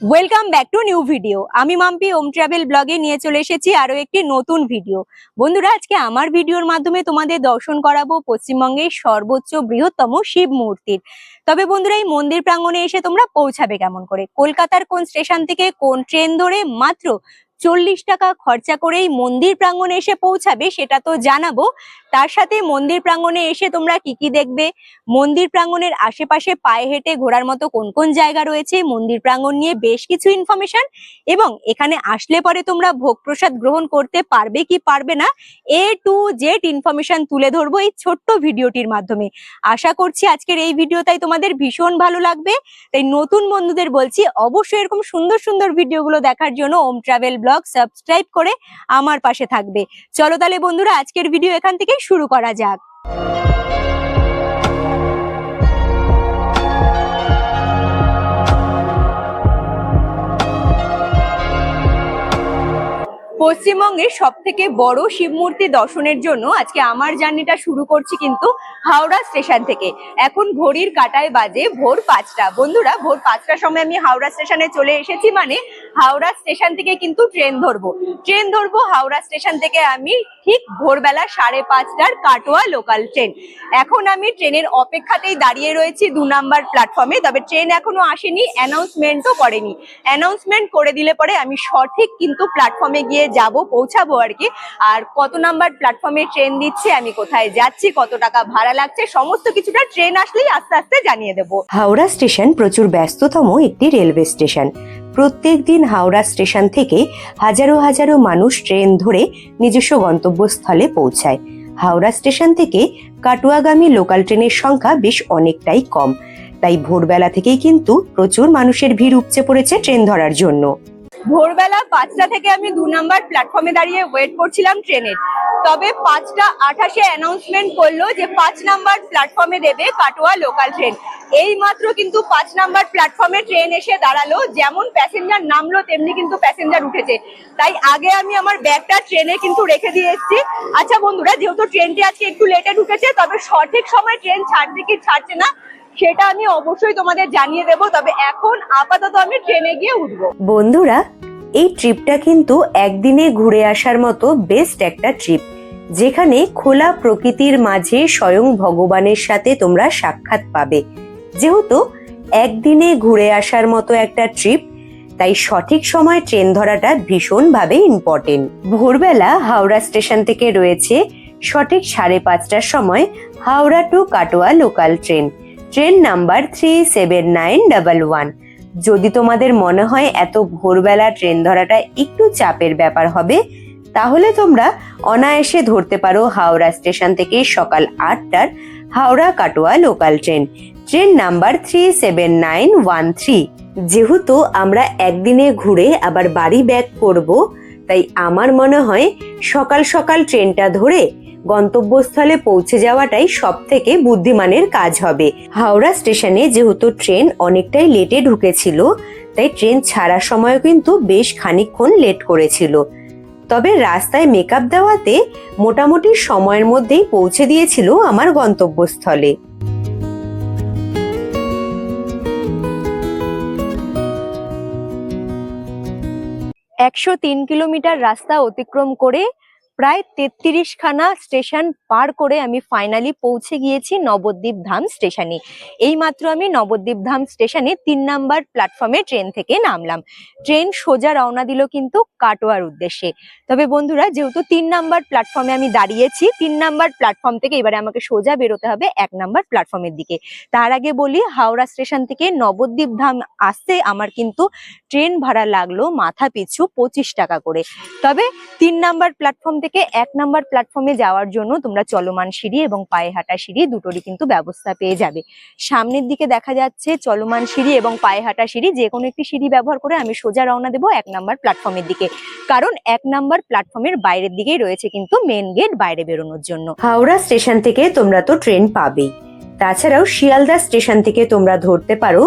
Welcome back to new video আমি মাম্পি ওম travel ব্লগে নিয়ে চলে এসেছি আরও একটি নতুন ভিডিও বন্ধুরা, আজকে আমার ভিডিওর মাধ্যমে তোমাদের দর্শন করাবো পশ্চিমবঙ্গের সর্বোচ্চ বৃহত্তম শিব মূর্তির। তবে বন্ধুরা, এই মন্দির প্রাঙ্গনে এসে তোমরা পৌঁছাবে কেমন করে? কলকাতার কোন স্টেশন থেকে কোন ট্রেন ধরে মাত্র চল্লিশ টাকা খরচা করেই মন্দির প্রাঙ্গণে এসে পৌঁছাবে, সেটা তো জানাব। তার সাথে মন্দির প্রাঙ্গণে এসে তোমরা কি কি দেখবে? মন্দির প্রাঙ্গণের আশেপাশে পায়ে হেঁটে ঘোরার মতো কোন কোন জায়গা রয়েছে? মন্দির প্রাঙ্গণ নিয়ে বেশ কিছু ইনফরমেশন এবং এখানে আসলে পরে তোমরা ভোগ প্রসাদ গ্রহণ করতে পারবে কি পারবে না, এ টু জেড ইনফরমেশন তুলে ধরবো এই ছোট্ট ভিডিওটির মাধ্যমে। আশা করছি আজকের এই ভিডিওটাই তোমাদের ভীষণ ভালো লাগবে। তাই নতুন বন্ধুদের বলছি, অবশ্যই এরকম সুন্দর সুন্দর ভিডিওগুলো দেখার জন্য ওম ট্রাভেল ব্লগ সাবস্ক্রাইব করে আমার পাশে থাকবে। চলো তাহলে বন্ধুরা, আজকের ভিডিও এখান থেকে শুরু করা যাক। পশ্চিমবঙ্গের সব থেকে বড় শিব মূর্তি দর্শনের জন্য আজকে আমার জার্নিটা শুরু করছি কিন্তু হাওড়া স্টেশন থেকে। এখন ঘড়ির কাটায় বাজে ভোর পাঁচটা। বন্ধুরা, ভোর পাঁচটার সময় আমি হাওড়া স্টেশনে চলে এসেছি মানে হাওড়া স্টেশন থেকে কিন্তু ট্রেন ধরবো। ট্রেন ধরবো হাওড়া স্টেশন থেকে আমি ঠিক ভোরবেলা সাড়ে পাঁচটার কাটোয়া লোকাল ট্রেন। এখন আমি ট্রেনের অপেক্ষাতেই দাঁড়িয়ে রয়েছি দু নাম্বার প্ল্যাটফর্মে, তবে ট্রেন এখনও আসেনি অ্যানাউন্সমেন্টও করেনি। অ্যানাউন্সমেন্ট করে দিলে পরে আমি সঠিক কিন্তু প্ল্যাটফর্মে গিয়ে যাব, পৌঁছাবো আর কি। আর কত নাম্বার প্ল্যাটফর্মে ট্রেন দিচ্ছে, আমি কোথায় যাচ্ছি, কত টাকা ভাড়া লাগছে, সমস্ত কিছুটা ট্রেন আসলেই আস্তে আস্তে জানিয়ে দেবো। হাওড়া স্টেশন প্রচুর ব্যস্ততম একটি রেলওয়ে স্টেশন। প্রত্যেক দিন হাওড়া স্টেশন থেকে হাজারো হাজারো মানুষ ট্রেন ধরে নিজস্ব গন্তব্যস্থলে পৌঁছায়। হাওড়া স্টেশন থেকে কাটুয়াগামী লোকাল ট্রেনের সংখ্যা বেশ অনেকটাই কম। তাই ভোরবেলা থেকেই কিন্তু প্রচুর মানুষের ভিড় উপচে পড়েছে ট্রেন ধরার জন্য। ভোরবেলা পাঁচটা থেকে আমি দু নাম্বার প্ল্যাটফর্মে দাঁড়িয়ে ওয়েট করছিলাম ট্রেনের। তবে পাঁচটা আঠাশে অ্যানাউন্সমেন্ট করল যে পাঁচ নাম্বার প্ল্যাটফর্মে দেবে কাটোয়া লোকাল ট্রেন এই মাত্র কিন্তু পাঁচ নাম্বার প্ল্যাটফর্মে ট্রেন এসে দাঁড়াল। যেমন প্যাসেঞ্জার নামলো, তেমনি কিন্তু প্যাসেঞ্জার উঠেছে। তাই আগে আমি আমার ব্যাগটা ট্রেনে কিন্তু রেখে দিয়ে এসেছি। আচ্ছা বন্ধুরা, যেহেতু ট্রেনটি আজকে একটু লেটে ঢুকেছে, তবে সঠিক সময় ট্রেন ছাড়ছে কি ছাড়ছে না সেটা আমি অবশ্যই তোমাদের জানিয়ে দেবো, তবে এখন আপাতত আমি ট্রেনে গিয়ে উঠবো। বন্ধুরা, এই ট্রিপটা কিন্তু একদিনে ঘুরে আসার মতো বেস্ট একটা ট্রিপ, যেখানে খোলা প্রকৃতির মাঝে স্বয়ং ভগবানের সাথে তোমরা সাক্ষাৎ পাবে। যেহেতু একদিনে ঘুরে আসার মতো একটা ট্রিপ, তাই সঠিক সময় ট্রেন ধরাটা ভীষণভাবে ইম্পর্টেন্ট ভোরবেলা হাওড়া স্টেশন থেকে রয়েছে সঠিক সাড়ে পাঁচটার সময় Howrah to Katwa local train. Train number three seven nine double one যদি তোমাদের মনে হয় এত ভোরবেলা ট্রেন ধরাটা একটু চাপের ব্যাপার হবে, তাহলে তোমরা অনায়াসে ধরতে পারো হাওড়া স্টেশন থেকে সকাল আটটার Howrah Katwa local train. Train number three seven nine one three যেহেতু আমরা একদিনে ঘুরে আবার বাড়ি ব্যাক করব তাই আমার মনে হয় সকাল সকাল ট্রেনটা ধরে গন্তব্যস্থলে পৌঁছে যাওয়াটাই সব থেকে বুদ্ধিমানের কাজ হবে। হাওড়া স্টেশনে যেহেতু ট্রেন অনেকটাই লেটে ঢুকেছিল, তাই ট্রেন ছাড়ার সময় কিন্তু বেশ খানিকক্ষণ লেট করেছিল। তবে রাস্তায় মেকআপ দেওয়াতে মোটামুটি সময়ের মধ্যেই পৌঁছে দিয়েছিল আমার গন্তব্যস্থলে। একশো তিন কিলোমিটার রাস্তা অতিক্রম করে প্রায় তেত্রিশ খানা স্টেশন পার করে আমি ফাইনালি পৌঁছে গিয়েছি নবদ্বীপ ধাম স্টেশনে। এই মাত্র আমি নবদ্বীপ ধাম স্টেশনে তিন নাম্বার প্ল্যাটফর্মে ট্রেন থেকে নামলাম। ট্রেন সোজা রওনা দিল কিন্তু কাটোয়ার উদ্দেশ্যে। তবে বন্ধুরা, যেহেতু তিন নাম্বার প্ল্যাটফর্মে আমি দাঁড়িয়েছি, তিন নাম্বার প্ল্যাটফর্ম থেকে এবারে আমাকে সোজা বেরোতে হবে এক নাম্বার প্ল্যাটফর্মের দিকে। তার আগে বলি, হাওড়া স্টেশন থেকে নবদ্বীপ ধাম আসতে আমার কিন্তু ট্রেন ভাড়া লাগল মাথা পিছু পঁচিশ টাকা করে। তবে তিন নাম্বার প্ল্যাটফর্ম থেকে এক নাম্বার প্ল্যাটফর্মে যাওয়ার জন্য তোমরা চলমান সিঁড়ি এবং পায়ে হাঁটা সিঁড়ি দুটোরই কিন্তু ব্যবস্থা পেয়ে যাবে। সামনের দিকে দেখা যাচ্ছে চলমান সিঁড়ি এবং পায়ে হাঁটা সিঁড়ি যে কোনো একটি সিঁড়ি ব্যবহার করে আমি সোজা রওনা দেবো এক নাম্বার প্ল্যাটফর্মের দিকে। কারণ এক নাম্বার প্ল্যাটফর্মের বাইরের দিকেই রয়েছে কিন্তু মেন গেট বাইরে বেরোনোর জন্য। হাওড়া স্টেশন থেকে তোমরা তো ট্রেন পাবেই। তাছাড়াও শিয়ালদা স্টেশন থেকে তোমরা ধরতে পারো,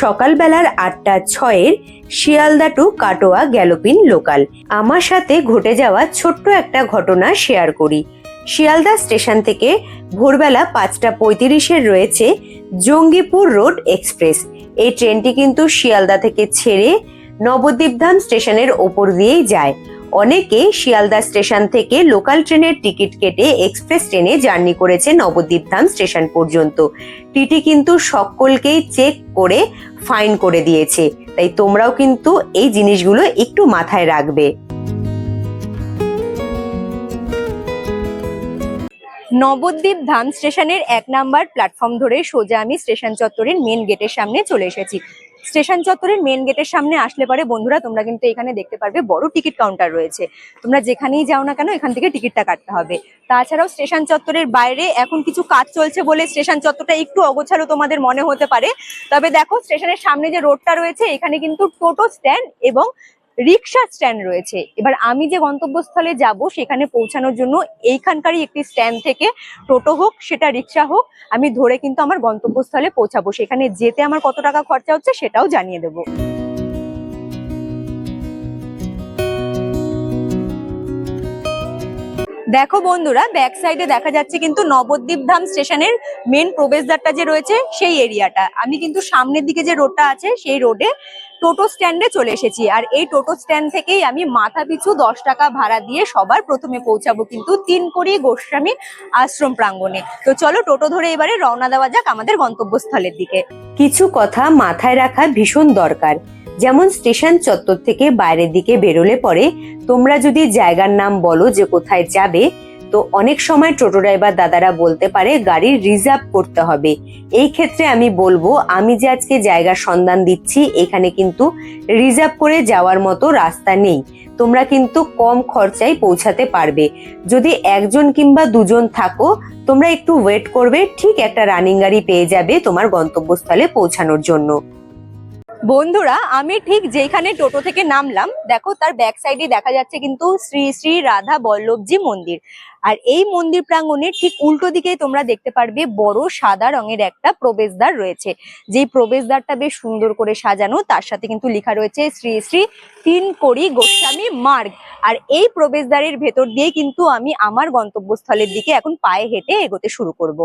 সকালবেলার আটটা ছয়ের Sealdah to Katwa galloping local. আমার সাথে ঘটে যাওয়া ছোট্ট একটা ঘটনা শেয়ার করি। শিয়ালদা স্টেশন থেকে ভোরবেলা পাঁচটা পঁয়ত্রিশের রয়েছে জঙ্গিপুর রোড এক্সপ্রেস। এই ট্রেনটি কিন্তু শিয়ালদা থেকে ছেড়ে নবদ্বীপধাম স্টেশনের ওপর দিয়েই যায়। অনেকে শিয়ালদা স্টেশন থেকে লোকাল ট্রেনের টিকিট কেটে এক্সপ্রেস ট্রেনে জার্নি করেছে নবদ্বীপ ধাম স্টেশন পর্যন্ত। টিটি কিন্তু সকলকেই চেক করে ফাইন করে দিয়েছে। তাই তোমরাও কিন্তু এই জিনিসগুলো একটু মাথায় রাখবে। নবদ্বীপ ধাম স্টেশনের এক নাম্বার প্ল্যাটফর্ম ধরে সোজা আমি স্টেশন চত্বরের মেন গেটের সামনে চলে এসেছি। স্টেশন চত্বরের মেন গেটের সামনে আসলে পরে। বন্ধুরা, তোমরা কিন্তু এখানে দেখতে পারবে, বড় টিকিট কাউন্টার রয়েছে। তোমরা যেখানেই যাও না কেন, এখান থেকে টিকিটটা কাটতে হবে। তাছাড়াও স্টেশন চত্বরের বাইরে এখন কিছু কাজ চলছে বলে স্টেশন চত্বরটা একটু অগোছালো তোমাদের মনে হতে পারে। তবে দেখো, স্টেশনের সামনে যে রোডটা রয়েছে, এখানে কিন্তু টোটো স্ট্যান্ড এবং রিক্সা স্ট্যান্ড রয়েছে। এবার আমি যে গন্তব্যস্থলে যাব, সেখানে পৌঁছানোর জন্য এইখানকারই একটি স্ট্যান্ড থেকে টোটো হোক, সেটা রিক্সা হোক, আমি ধরে কিন্তু আমার গন্তব্যস্থলে পৌঁছাবো। সেখানে যেতে আমার কত টাকা খরচা হচ্ছে, সেটাও জানিয়ে দেবো। দেখো বন্ধুরা ব্যাক সাইডে দেখা যাচ্ছে কিন্তু নবদ্বীপ ধাম স্টেশনের মেন প্রবেশদ্বারটা যে রয়েছে, সেই এরিয়াটা আমি কিন্তু সামনের দিকে যে রোডটা আছে, সেই রোডে টোটো স্ট্যান্ডে চলে এসেছি। আর এই টোটো স্ট্যান্ড থেকেই আমি মাথা পিছু দশ টাকা ভাড়া দিয়ে সবার প্রথমে পৌঁছাবো কিন্তু তিন কোড়ি গোস্বামী আশ্রম প্রাঙ্গণে। তো চলো টোটো ধরে এবারে রওনা দেওয়া যাক আমাদের গন্তব্যস্থলের দিকে। কিছু কথা মাথায় রাখা ভীষণ দরকার। যেমন স্টেশন চত্বর থেকে বাইরের দিকে বেরোলে পরে তোমরা যদি জায়গার নাম বলো যে কোথায় যাবে, তো অনেক সময় টোটো ড্রাইভার দাদারা বলতে পারে গাড়ি রিজার্ভ করতে হবে। এই ক্ষেত্রে আমি বলব, আমি যে আজকে জায়গার সন্ধান দিচ্ছি, এখানে কিন্তু রিজার্ভ করে যাওয়ার মতো রাস্তা নেই। তোমরা কিন্তু কম খরচায় পৌঁছাতে পারবে। যদি একজন কিংবা দুজন থাকো, তোমরা একটু ওয়েট করবে, ঠিক একটা রানিং গাড়ি পেয়ে যাবে তোমার গন্তব্যস্থলে পৌঁছানোর জন্য। বন্ধুরা, আমি ঠিক যেখানে টোটো থেকে নামলাম, দেখো তার ব্যাক সাইডে দেখা যাচ্ছে কিন্তু শ্রী শ্রী রাধা বল্লভজি মন্দির। আর এই মন্দির প্রাঙ্গণের ঠিক উল্টো দিকেই তোমরা দেখতে পারবে বড় সাদা রঙের একটা প্রবেশদ্বার রয়েছে। যেই প্রবেশদ্বারটা বেশ সুন্দর করে সাজানো, তার সাথে কিন্তু লেখা রয়েছে শ্রী শ্রী তিন কড়ি গোস্বামী মার্গ। আর এই প্রবেশদ্বারের ভেতর দিয়ে কিন্তু আমি আমার গন্তব্যস্থলের দিকে এখন পায়ে হেঁটে এগোতে শুরু করব।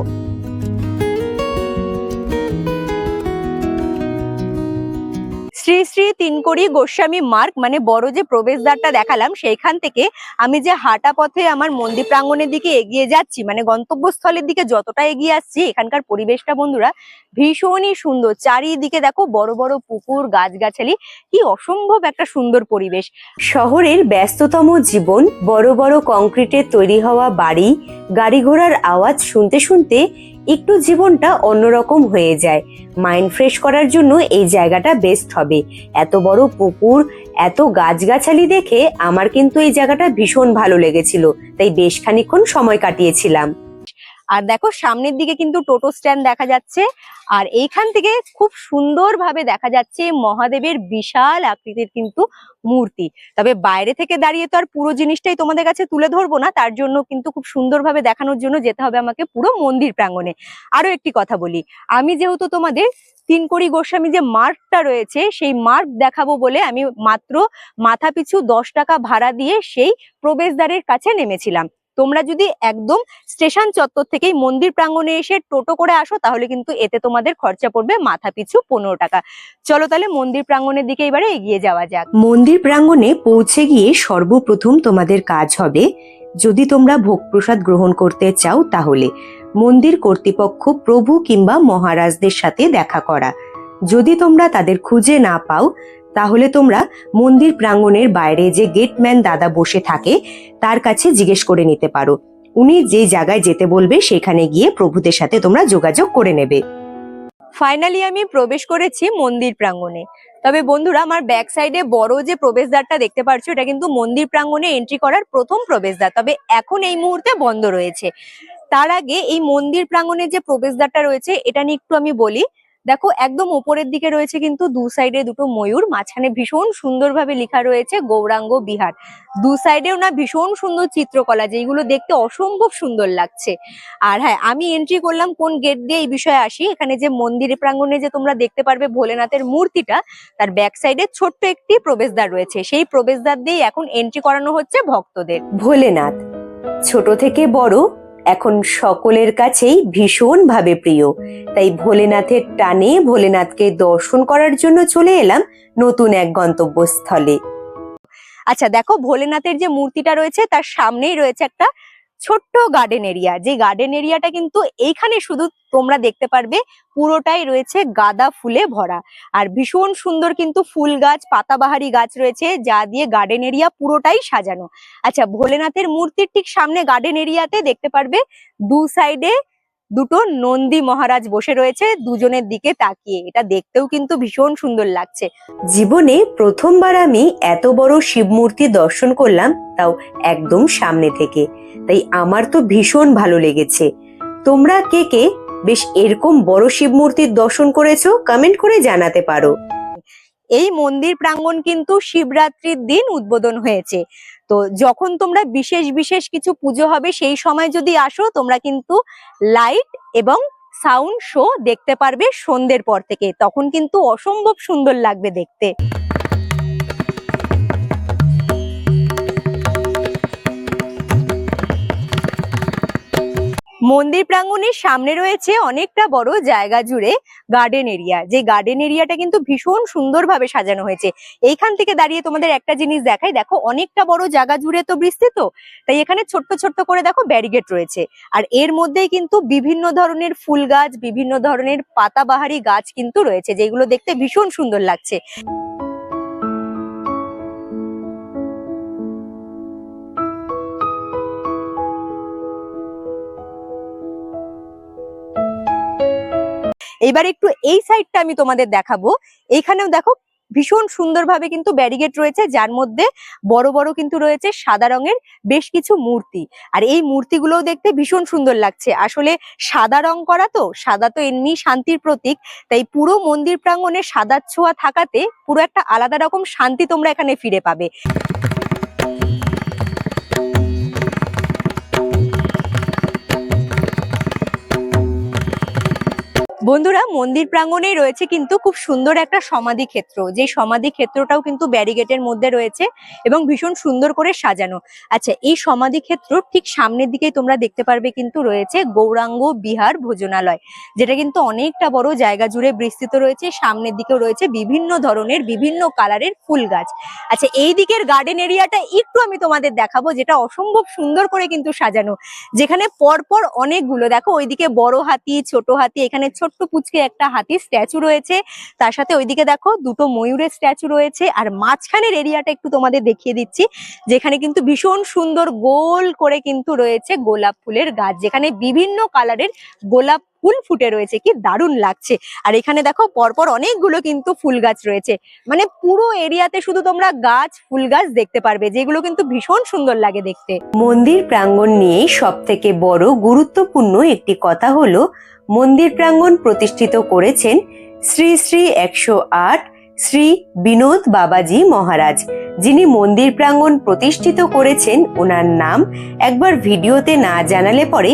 শ্রী শ্রী তিনকড়ি গোস্বামী মার্গ মানে বড় যে প্রবেশদ্বারটা দেখালাম, সেইখান থেকে আমি যে হাঁটা পথে আমার মন্দির প্রাঙ্গণের দিকে এগিয়ে যাচ্ছি মানে গন্তব্যস্থলের দিকে যতটা এগিয়ে আসছি, এখানকার পরিবেশটা বন্ধুরা ভীষণই সুন্দর। চারিদিকে দেখো বড় বড় পুকুর, গাছগাছালি, কি অসম্ভব একটা সুন্দর পরিবেশ। শহরের ব্যস্ততম জীবন, বড় বড় কংক্রিটের তৈরি হওয়া বাড়ি, গাড়ি ঘোড়ার আওয়াজ শুনতে শুনতে একটু জীবনটা অন্যরকম হয়ে যায়। মাইন্ড ফ্রেশ করার জন্য এই জায়গাটা বেস্ট হবে। এত বড় পুকুর, এত গাছগাছালি দেখে আমার কিন্তু এই জায়গাটা ভীষণ ভালো লেগেছিল। তাই বেশ খানিক্ষণ সময় কাটিয়েছিলাম। আর দেখো সামনের দিকে কিন্তু টোটো স্ট্যান্ড দেখা যাচ্ছে। আর এইখান থেকে খুব সুন্দরভাবে দেখা যাচ্ছে মহাদেবের বিশাল আকৃতির কিন্তু মূর্তি। তবে বাইরে থেকে দাঁড়িয়ে তো আর পুরো জিনিসটাই তোমাদের কাছে তুলে ধরবো না, তার জন্য কিন্তু খুব সুন্দরভাবে দেখানোর জন্য যেতে হবে আমাকে পুরো মন্দির প্রাঙ্গণে। আরও একটি কথা বলি, আমি যেহেতু তোমাদের তিনকড়ি গোস্বামী যে মার্কটা রয়েছে, সেই মার্ক দেখাবো বলে আমি মাত্র মাথা পিছু দশ টাকা ভাড়া দিয়ে সেই প্রবেশদ্বারের কাছে নেমেছিলাম। তোমরা যদি একদম স্টেশন চত্বর থেকেই মন্দির প্রাঙ্গণে এসে টোটো করে আসো, তাহলে কিন্তু এতে তোমাদের খরচা পড়বে মাথা পিছু পনেরো টাকা। চলো তাহলে মন্দির প্রাঙ্গণের দিকে এবারে এগিয়ে যাওয়া যাক। মন্দির প্রাঙ্গণে পৌঁছে গিয়ে সর্বপ্রথম তোমাদের কাজ হবে, যদি তোমরা ভোগ প্রসাদ গ্রহণ করতে চাও তাহলে মন্দির কর্তৃপক্ষ প্রভু কিংবা মহারাজদের সাথে দেখা করা। যদি তোমরা তাদের খুঁজে না পাও তাহলে তোমরা মন্দির প্রাঙ্গণের বাইরে যে গেটম্যান দাদা বসে থাকে, তার কাছে জিজ্ঞেস করে নিতে পারো। উনি যে জায়গায় যেতে বলবে, সেখানে গিয়ে প্রভুদের সাথে তোমরা যোগাযোগ করে নেবে। ফাইনালি আমি প্রবেশ করেছি মন্দির প্রাঙ্গণে। তবে বন্ধুরা, আমার ব্যাক সাইডে বড় যে প্রবেশদ্বারটা দেখতে পাচ্ছ এটা কিন্তু মন্দির প্রাঙ্গণে এন্ট্রি করার প্রথম প্রবেশদ্বার। তবে এখন এই মুহূর্তে বন্ধ রয়েছে। তার আগে এই মন্দির প্রাঙ্গণে যে প্রবেশদ্বারটা রয়েছে, এটা নিয়ে একটু আমি বলি। দেখো, একদম উপরের দিকে রয়েছে কিন্তু দু সাইডে দুটো ময়ূর, মাঝখানে ভীষণ সুন্দরভাবে লেখা রয়েছে গৌরাঙ্গ বিহার। দু সাইডেও না ভীষণ সুন্দর চিত্রকলা যেগুলো দেখতে অসম্ভব সুন্দর লাগছে। আর হ্যাঁ আমি এন্ট্রি করলাম কোন গেট দিয়ে এই বিষয়ে আসি। এখানে যে মন্দির প্রাঙ্গণে যে তোমরা দেখতে পারবে ভোলেনাথের মূর্তিটা, তার ব্যাক সাইডে ছোট্ট একটি প্রবেশদ্বার রয়েছে। সেই প্রবেশদ্বার দিয়ে এখন এন্ট্রি করানো হচ্ছে ভক্তদের। ভোলেনাথ, ছোট থেকে বড় এখন সকলের কাছেই ভীষণভাবে প্রিয়। তাই ভোলেনাথের টানে ভোলেনাথকে দর্শন করার জন্য চলে এলাম নতুন এক গন্তব্যস্থলে। আচ্ছা দেখো ভোলেনাথের যে মূর্তিটা রয়েছে, তার সামনেই রয়েছে একটা ছোট্ট গার্ডেন এরিয়া যে গার্ডেন এরিয়াটা কিন্তু এইখানে শুধু তোমরা দেখতে পারবে, পুরোটাই রয়েছে গাদা ফুলে ভরা। আর ভীষণ সুন্দর কিন্তু ফুল গাছ, পাতাবাহারি গাছ রয়েছে, যা দিয়ে গার্ডেন এরিয়া পুরোটাই সাজানো। আচ্ছা ভোলেনাথের মূর্তির ঠিক সামনে গার্ডেন এরিয়াতে দেখতে পারবে, দু সাইডে দুটো নন্দী মহারাজ বসে রয়েছে, দুজনের দিকে তাকিয়ে। এটা দেখতেও কিন্তু ভীষণ সুন্দর লাগছে। জীবনে প্রথমবার আমি এত বড় শিব মূর্তি দর্শন করলাম, তাও একদম সামনে থেকে। তাই আমার তো ভীষণ ভালো লেগেছে। তোমরা কে কে বেশ এরকম বড় শিব মূর্তির দর্শন করেছ কমেন্ট করে জানাতে পারো। এই মন্দির প্রাঙ্গণ কিন্তু শিবরাত্রির দিন উদ্বোধন হয়েছে। তো যখন তোমরা বিশেষ বিশেষ কিছু পুজো হবে, সেই সময় যদি আসো, তোমরা কিন্তু লাইট এবং সাউন্ড শো দেখতে পারবে সন্ধ্যের পর থেকে। তখন কিন্তু অসম্ভব সুন্দর লাগবে দেখতে। মন্দির প্রাঙ্গণের সামনে রয়েছে অনেকটা বড় জায়গা জুড়ে গার্ডেন এরিয়া যে গার্ডেন এরিয়াটা কিন্তু ভীষণ সুন্দরভাবে সাজানো হয়েছে। এইখান থেকে দাঁড়িয়ে তোমাদের একটা জিনিস দেখাই। দেখো, অনেকটা বড় জায়গা জুড়ে তো বিস্তৃত তাই এখানে ছোট্ট ছোট্ট করে দেখো ব্যারিগেড রয়েছে। আর এর মধ্যেই কিন্তু বিভিন্ন ধরনের ফুল গাছ, বিভিন্ন ধরনের পাতাবাহারি গাছ কিন্তু রয়েছে, যেগুলো দেখতে ভীষণ সুন্দর লাগছে। এবার একটু এই সাইডটা আমি তোমাদের দেখাবো। এইখানেও দেখো ভীষণ সুন্দরভাবে কিন্তু ব্যারিগেড রয়েছে, যার মধ্যে বড় বড় কিন্তু রয়েছে সাদা রঙের বেশ কিছু মূর্তি। আর এই মূর্তিগুলোও দেখতে ভীষণ সুন্দর লাগছে। আসলে সাদা রং করা তো, সাদা তো এমনি শান্তির প্রতীক। তাই পুরো মন্দির প্রাঙ্গণে সাদা ছোঁয়া থাকাতে পুরো একটা আলাদা রকম শান্তি তোমরা এখানে ফিরে পাবে। বন্ধুরা, মন্দির প্রাঙ্গণেই রয়েছে কিন্তু খুব সুন্দর একটা সমাধি ক্ষেত্র। যে সমাধি ক্ষেত্রটাও কিন্তু ব্যারিগেটের মধ্যে রয়েছে এবং ভীষণ সুন্দর করে সাজানো। আচ্ছা এই সমাধি ক্ষেত্র ঠিক সামনের দিকেই তোমরা দেখতে পারবে কিন্তু রয়েছে গৌরাঙ্গ বিহার ভোজনালয়, যেটা কিন্তু অনেকটা বড় জায়গা জুড়ে বিস্তৃত রয়েছে। সামনের দিকেও রয়েছে বিভিন্ন ধরনের, বিভিন্ন কালারের ফুল গাছ। আচ্ছা এই দিকের গার্ডেন এরিয়াটা একটু আমি তোমাদের দেখাবো, যেটা অসম্ভব সুন্দর করে কিন্তু সাজানো। যেখানে পরপর অনেকগুলো, দেখো, ওইদিকে বড় হাতি, ছোট হাতি, এখানে ছোট্ট পুচকে একটা হাতির স্ট্যাচু রয়েছে। তার সাথে ওইদিকে দেখো দুটো ময়ূরের স্ট্যাচু রয়েছে আর মাঝখানের এরিয়াটা একটু তোমাদের দেখিয়ে দিচ্ছি, যেখানে কিন্তু ভীষণ সুন্দর গোল করে কিন্তু রয়েছে গোলাপ ফুলের গাছ, যেখানে বিভিন্ন কালারের গোলাপ ফুল ফুটে রয়েছে, কি দারুণ লাগছে। আর এখানে দেখো, পরপর অনেকগুলো কিন্তু ফুল গাছ রয়েছে। মানে পুরো এরিয়াতে শুধু তোমরা গাছ, ফুল গাছ দেখতে পারবে, যেগুলো কিন্তু ভীষণ সুন্দর লাগে দেখতে। মন্দির প্রাঙ্গণ নিয়ে সব থেকে বড় গুরুত্বপূর্ণ একটি কথা হলো, মন্দির প্রাঙ্গণ প্রতিষ্ঠিত করেছেন শ্রী শ্রী একশো আট শ্রী বিনোদ বাবাজি মহারাজ। যিনি মন্দির প্রাঙ্গণ প্রতিষ্ঠিত করেছেন, ওনার নাম একবার ভিডিওতে না জানালে পরে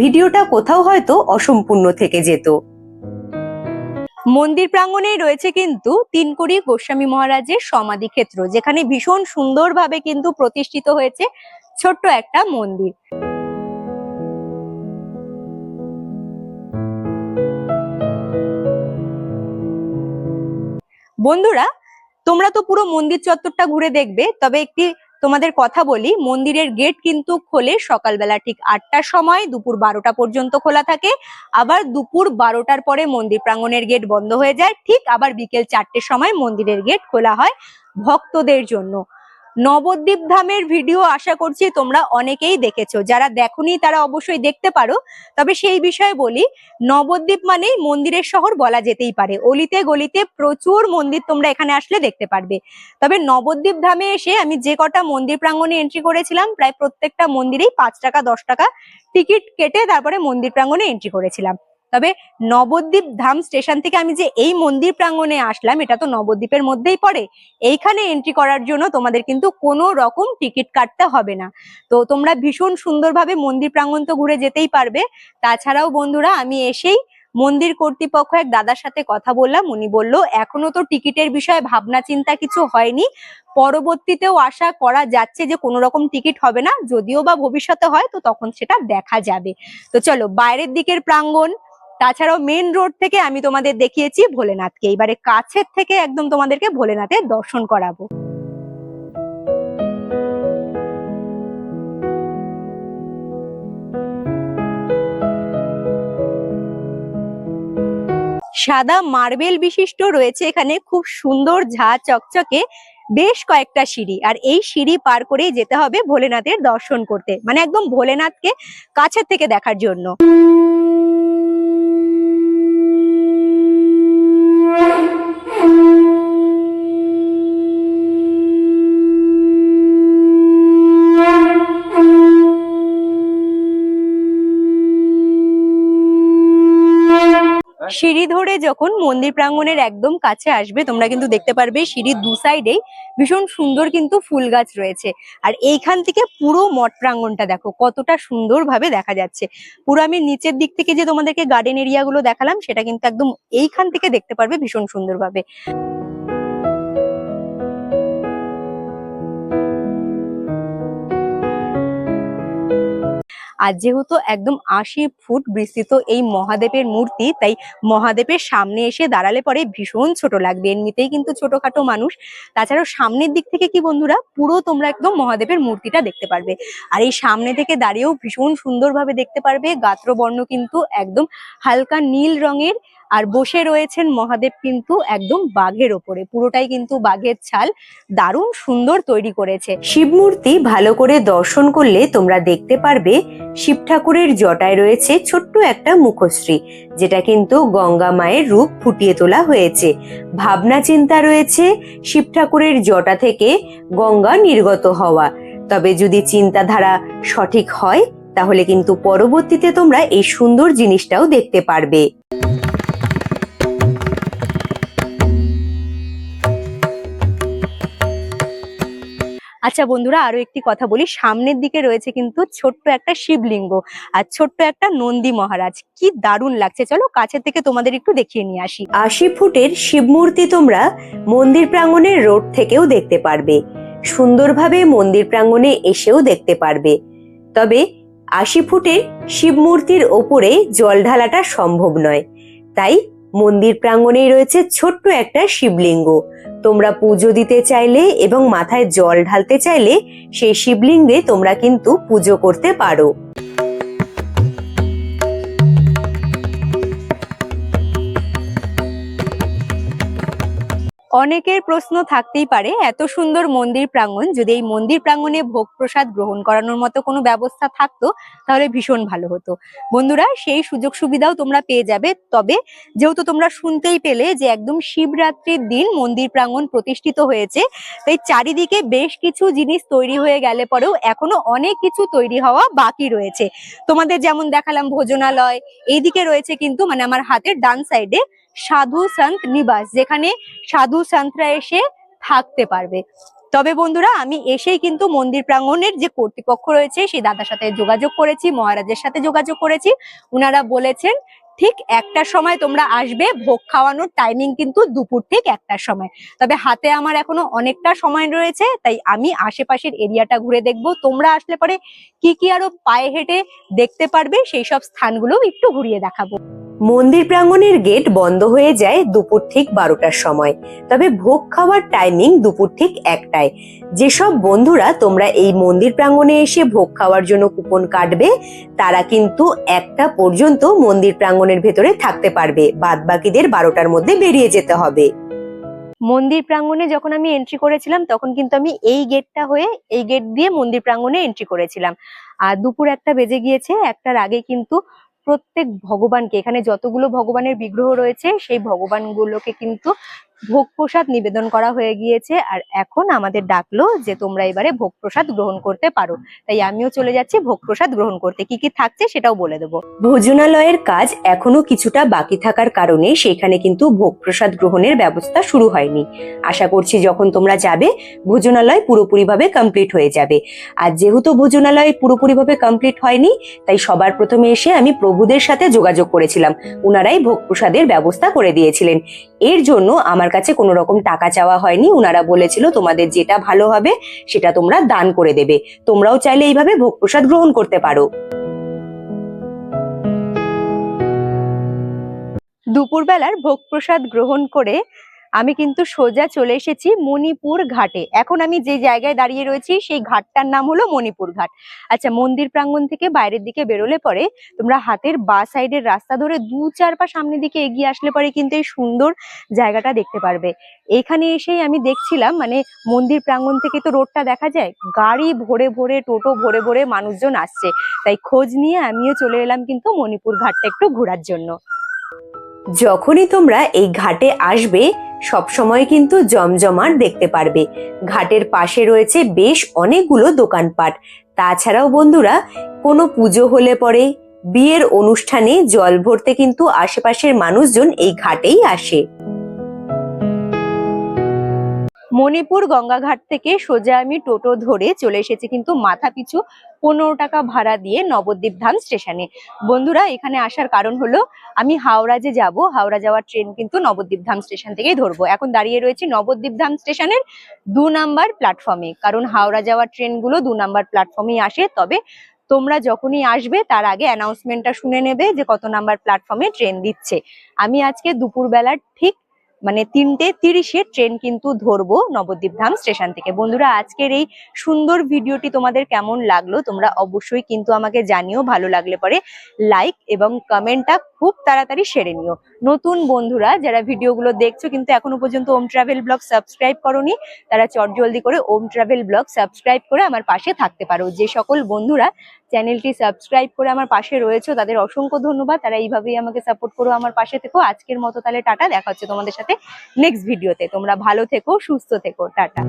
ভিডিওটা কোথাও হয়তো অসম্পূর্ণ থেকে যেত। মন্দির প্রাঙ্গণেই রয়েছে কিন্তু তিনকুড়ি গোস্বামী মহারাজের সমাধি ক্ষেত্র, যেখানে ভীষণ সুন্দরভাবে কিন্তু প্রতিষ্ঠিত হয়েছে ছোট্ট একটা মন্দির। বন্ধুরা, তোমরা তো পুরো মন্দির চত্বরটা ঘুরে দেখবে, তবে একটি তোমাদের কথা বলি, মন্দিরের গেট কিন্তু খোলে সকালবেলা ঠিক আটটার সময়, দুপুর বারোটা পর্যন্ত খোলা থাকে। আবার দুপুর বারোটার পরে মন্দির প্রাঙ্গনের গেট বন্ধ হয়ে যায়, ঠিক আবার বিকেল চারটের সময় মন্দিরের গেট খোলা হয় ভক্তদের জন্য। নবদ্বীপ ধামের ভিডিও আশা করছি তোমরা অনেকেই দেখেছ। যারা দেখোনি তারা অবশ্যই দেখতে পারো। তবে সেই বিষয়ে বলি, নবদ্বীপ মানেই মন্দিরের শহর বলা যেতেই পারে। অলিতে গলিতে প্রচুর মন্দির তোমরা এখানে আসলে দেখতে পারবে। তবে নবদ্বীপ ধামে এসে আমি যে কটা মন্দির প্রাঙ্গণে এন্ট্রি করেছিলাম, প্রায় প্রত্যেকটা মন্দিরেই পাঁচ টাকা, দশ টাকা টিকিট কেটে তারপরে মন্দির প্রাঙ্গণে এন্ট্রি করেছিলাম। তবে নবদ্বীপ ধাম স্টেশন থেকে আমি যে এই মন্দির প্রাঙ্গণে আসলাম, এটা তো নবদ্বীপের মধ্যেই পড়ে। এইখানে এন্ট্রি করার জন্য তোমাদের কিন্তু কোনো রকম টিকিট কাটতে হবে না। তো তোমরা ভীষণ সুন্দরভাবে মন্দির প্রাঙ্গণ তো ঘুরে যেতেই পারবে। তাছাড়াও বন্ধুরা, আমি এসেই মন্দির কর্তৃপক্ষ এক দাদার সাথে কথা বললাম। উনি বলল, এখনও তো টিকিটের বিষয়ে ভাবনা চিন্তা কিছু হয়নি। পরবর্তীতেও আশা করা যাচ্ছে যে কোনো রকম টিকিট হবে না। যদিও বা ভবিষ্যতে হয়, তো তখন সেটা দেখা যাবে। তো চলো, বাইরের দিকের প্রাঙ্গণ তাছাড়াও মেন রোড থেকে আমি তোমাদের দেখিয়েছি ভোলেনাথকে। এবারে কাছের থেকে একদম তোমাদেরকে ভোলেনাথের দর্শন করাবো। সাদা মার্বেল বিশিষ্ট রয়েছে এখানে, খুব সুন্দর ঝা চকচকে বেশ কয়েকটা সিঁড়ি। আর এই সিঁড়ি পার করেই যেতে হবে ভোলেনাথের দর্শন করতে। মানে একদম ভোলেনাথকে কাছের থেকে দেখার জন্য। সিঁড়ি ধরে যখন মন্দির প্রাঙ্গনের একদম কাছে আসবে, তোমরা কিন্তু দেখতে পারবে সিঁড়ির দু সাইডেই ভীষণ সুন্দর কিন্তু ফুল গাছ রয়েছে। আর এইখান থেকে পুরো মঠ প্রাঙ্গনটা দেখো, কতটা সুন্দরভাবে দেখা যাচ্ছে। পুরো আমি নিচের দিক থেকে যে তোমাদেরকে গার্ডেন এরিয়াগুলো দেখালাম, সেটা কিন্তু একদম এইখান থেকে দেখতে পারবে ভীষণ সুন্দরভাবে। আর যেহেতু একদম আশি ফুট বিস্তৃত এই মহাদেবের মূর্তি, তাই মহাদেবের সামনে এসে দাঁড়ালে পরে ভীষণ ছোট লাগবে। এমনিতেই কিন্তু ছোটখাটো মানুষ। তাছাড়াও সামনের দিক থেকে কি বন্ধুরা, পুরো তোমরা একদম মহাদেবের মূর্তিটা দেখতে পারবে। আর এই সামনে থেকে দাঁড়িয়েও ভীষণ সুন্দরভাবে দেখতে পারবে। গাত্রবর্ণ কিন্তু একদম হালকা নীল রঙের আর বসে রয়েছেন মহাদেব কিন্তু একদম বাঘের ওপরে। পুরোটাই কিন্তু বাঘের ছাল। দারুণ সুন্দর তৈরি করেছে। শিব মূর্তি ভালো করে দর্শন করলে তোমরা দেখতে পারবে শিব ঠাকুরের জটায় রয়েছে ছোট্ট একটা মুখশ্রী, যেটা কিন্তু গঙ্গা মায়ের রূপ ফুটিয়ে তোলা হয়েছে। ভাবনা চিন্তা রয়েছে শিব ঠাকুরের জটা থেকে গঙ্গা নির্গত হওয়া। তবে যদি চিন্তাধারা সঠিক হয়, তাহলে কিন্তু পরবর্তীতে তোমরা এই সুন্দর জিনিসটাও দেখতে পারবে। আচ্ছা বন্ধুরা, আরও একটি কথা বলি। সামনের দিকে রয়েছে কিন্তু ছোট্ট একটা শিবলিঙ্গ আর ছোট্ট একটা নন্দী মহারাজ। কি দারুণ লাগছে। চলো কাছে থেকে তোমাদের একটু দেখিয়ে নিয়ে আসি। আশি ফুটের শিব মূর্তি তোমরা মন্দির প্রাঙ্গণের রোড থেকেও দেখতে পারবে। সুন্দরভাবে মন্দির প্রাঙ্গণে এসেও দেখতে পারবে। তবে আশি ফুটের শিব মূর্তির ওপরে জল ঢালাটা সম্ভব নয়। তাই মন্দির প্রাঙ্গণেই রয়েছে ছোট্ট একটা শিবলিঙ্গ। তোমরা পুজো দিতে চাইলে এবং মাথায় জল ঢালতে চাইলে সেই শিবলিঙ্গে তোমরা কিন্তু পুজো করতে পারো। অনেকের প্রশ্ন থাকতেই পারে, এত সুন্দর মন্দির প্রাঙ্গণ, যদি এই মন্দির প্রাঙ্গণে ভোগ প্রসাদ গ্রহণ করানোর মতো কোনো ব্যবস্থা থাকতো, তাহলে ভীষণ ভালো হতো। বন্ধুরা, সেই সুযোগ সুবিধাও তোমরা পেয়ে যাবে, তবে যেহেতু তোমরা শুনতেই পেলে যে একদম শিবরাত্রির দিন মন্দির প্রাঙ্গণ প্রতিষ্ঠিত হয়েছে, তাই চারিদিকে বেশ কিছু জিনিস তৈরি হয়ে গেলে পরেও এখনও অনেক কিছু তৈরি হওয়া বাকি রয়েছে। তোমাদের যেমন দেখালাম ভোজনালয়, এইদিকে রয়েছে কিন্তু মানে আমার হাতের ডান সাইডে সাধু সন্ত নিবাস, যেখানে সাধু সন্তরা এসে থাকতে পারবে। তবে বন্ধুরা, আমি এসেই কিন্তু মন্দির প্রাঙ্গণের যে কর্তৃপক্ষ রয়েছে, সেই দাদার সাথে যোগাযোগ করেছি, মহারাজের সাথে যোগাযোগ করেছি। উনারা বলেছেন, ঠিক একটার সময় তোমরা আসবে, ভোগ খাওয়ানোর টাইমিং কিন্তু দুপুর ঠিক একটার সময়। তবে হাতে আমার এখনও অনেকটা সময় রয়েছে, তাই আমি আশেপাশের এরিয়াটা ঘুরে দেখব। তোমরা আসলে পরে কি কি আরও পায়ে হেঁটে দেখতে পারবে, সেই সব স্থানগুলো একটু ঘুরিয়ে দেখাবো। মন্দির প্রাঙ্গণের গেট বন্ধ হয়ে যায় দুপুর ঠিক বারোটার সময়। তবে ভোগ খাওয়ার টাইমিং দুপুর ঠিক একটায়। যেসব বন্ধুরা তোমরা এই মন্দির প্রাঙ্গণে এসে ভোগ খাওয়ার জন্য কুপন কাটবে, তারা কিন্তু একটা পর্যন্ত মন্দির প্রাঙ্গণের ভেতরে থাকতে পারবে। বাদ বাকিদের বারোটার মধ্যে বেরিয়ে যেতে হবে। মন্দির প্রাঙ্গণে যখন আমি এন্ট্রি করেছিলাম, তখন কিন্তু আমি এই গেটটা হয়ে এই গেট দিয়ে মন্দির প্রাঙ্গণে এন্ট্রি করেছিলাম। আর দুপুর একটা বেজে গিয়েছে, একটার আগে কিন্তু প্রত্যেক ভগবানকে এখানে যতগুলো ভগবানের বিগ্রহ রয়েছে সেই ভগবানগুলোকে কিন্তু ভোগ প্রসাদ নিবেদন করা হয়ে গিয়েছে আর এখন আমাদের ডাকলো যে তোমরা এবারে ভোগ প্রসাদ গ্রহণ করতে পারো। তাই আমিও চলে যাচ্ছি ভোগ প্রসাদ গ্রহণ করতে। কি কি থাকছে সেটাও বলে দেবো। ভোজনালয়ের কাজ এখনও কিছুটা বাকি থাকার কারণে সেখানে কিন্তু ভোগ প্রসাদ গ্রহণের ব্যবস্থা শুরু হয়নি। আশা করছি যখন তোমরা যাবে, ভোজনালয় পুরোপুরিভাবে কমপ্লিট হয়ে যাবে। আর যেহেতু ভোজনালয় পুরোপুরিভাবে কমপ্লিট হয়নি, তাই সবার প্রথমে এসে আমি প্রভুদের সাথে যোগাযোগ করেছিলাম। উনারাই ভোগ প্রসাদের ব্যবস্থা করে দিয়েছিলেন। এর জন্য আমার কাছে কোনো রকম টাকা চাওয়া হয়নি। উনারা বলেছিল, তোমাদের যেটা ভালো হবে, সেটা তোমরা দান করে দেবে। তোমরাও চাইলে এইভাবে ভোগ প্রসাদ গ্রহণ করতে পারো। দুপুরবেলার ভোগ প্রসাদ গ্রহণ করে আমি কিন্তু সোজা চলে এসেছি মণিপুর ঘাটে। এখন আমি যে জায়গায় দাঁড়িয়ে রয়েছি, সেই ঘাটটার নাম হলো মণিপুর ঘাট। আচ্ছা মন্দির প্রাঙ্গণ থেকে বাইরের দিকে বেরোলে পরে তোমরা হাতের বা সাইডের রাস্তা ধরে দু চার পা সামনের দিকে এগিয়ে আসলে পরে কিন্তু এই সুন্দর জায়গাটা দেখতে পারবে। এখানে এসেই আমি দেখছিলাম মানে মন্দির প্রাঙ্গণ থেকে তো রোডটা দেখা যায়, গাড়ি ভরে ভরে, টোটো ভরে ভরে মানুষজন আসছে। তাই খোঁজ নিয়ে আমিও চলে এলাম কিন্তু মণিপুর ঘাটটা একটু ঘোরার জন্য। যখনই তোমরা এই ঘাটে আসবে সব সময় কিন্তু জমজমাট দেখতে পারবে। ঘাটের পাশে রয়েছে বেশ অনেকগুলো দোকানপাট। তাছাড়াও বন্ধুরা, কোনো পুজো হলে পরে, বিয়ের অনুষ্ঠানে জল ভরতে কিন্তু আশেপাশের মানুষজন এই ঘাটেই আসে। মণিপুর গঙ্গাঘাট থেকে সোজা আমি টোটো ধরে চলে এসেছি কিন্তু মাথা পিছু পনেরো টাকা ভাড়া দিয়ে নবদ্বীপ ধাম স্টেশনে। বন্ধুরা, এখানে আসার কারণ হলো আমি হাওড়া যে যাব, হাওড়া যাওয়ার ট্রেন কিন্তু নবদ্বীপ ধাম স্টেশন থেকেই ধরবো। এখন দাঁড়িয়ে রয়েছি নবদ্বীপ ধাম স্টেশনের দু নাম্বার প্ল্যাটফর্মে। কারণ হাওড়া যাওয়ার ট্রেনগুলো দু নাম্বার প্ল্যাটফর্মেই আসে। তবে তোমরা যখনই আসবে, তার আগে অ্যানাউন্সমেন্টটা শুনে নেবে যে কত নাম্বার প্ল্যাটফর্মে ট্রেন দিচ্ছে। আমি আজকে দুপুরবেলার ঠিক মানে তিনটে তিরিশে ট্রেন কিন্তু ধরবো নবদ্বীপ ধাম স্টেশন থেকে। বন্ধুরা, আজকের এই সুন্দর ভিডিওটি তোমাদের কেমন লাগল তোমরা অবশ্যই কিন্তু আমাকে জানিও, ভালো লাগলে পরে লাইক এবং কমেন্টটা খুব তাড়াতাড়ি সেরে নিও। নতুন বন্ধুরা, যারা ভিডিওগুলো দেখছ কিন্তু এখনও পর্যন্ত ওম ট্রাভেল ব্লগ সাবস্ক্রাইব করনি, তারা চটজলদি করে ওম ট্রাভেল ব্লগ সাবস্ক্রাইব করে আমার পাশে থাকতে পারো। যে সকল বন্ধুরা চ্যানেলটি সাবস্ক্রাইব করে আমার পাশে রয়েছে, তাদের অসংখ্য ধন্যবাদ। তারা এইভাবেই আমাকে সাপোর্ট করো আমার পাশে থেকো। আজকের মতো তাহলে টাটা, দেখা হচ্ছে তোমাদের সাথে নেক্সট ভিডিওতে। তোমরা ভালো থেকো, সুস্থ থেকো। টাটা।